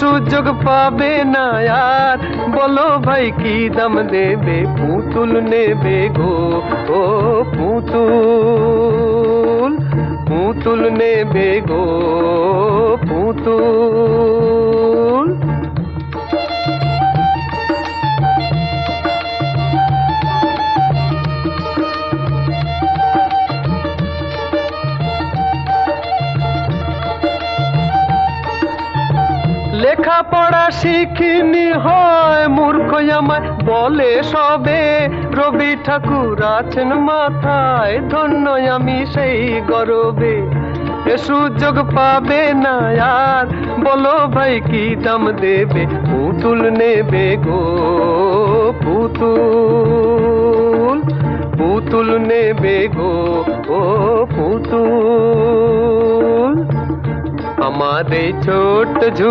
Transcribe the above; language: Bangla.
সুযোগ পাবে না আর। বলো ভাই, কি দাম দেবে? পুতুল নেবে গো। ও পুতুল পুতুল নেবে গো, পুতুল। লেখাপড়া শিখিনি হয় মূর্খ আমায়। বলে সবে রবি ঠাকুর আছেন মাথায়, ধন্য আমি সেই গরবে। এ সুযোগ পাবে না আর, বলো ভাই কি দাম দেবে? পুতুল নেবে গো, পুতুল পুতুল নেবে গো, ও পুতুল। আমার এই ছোট্ট ঝু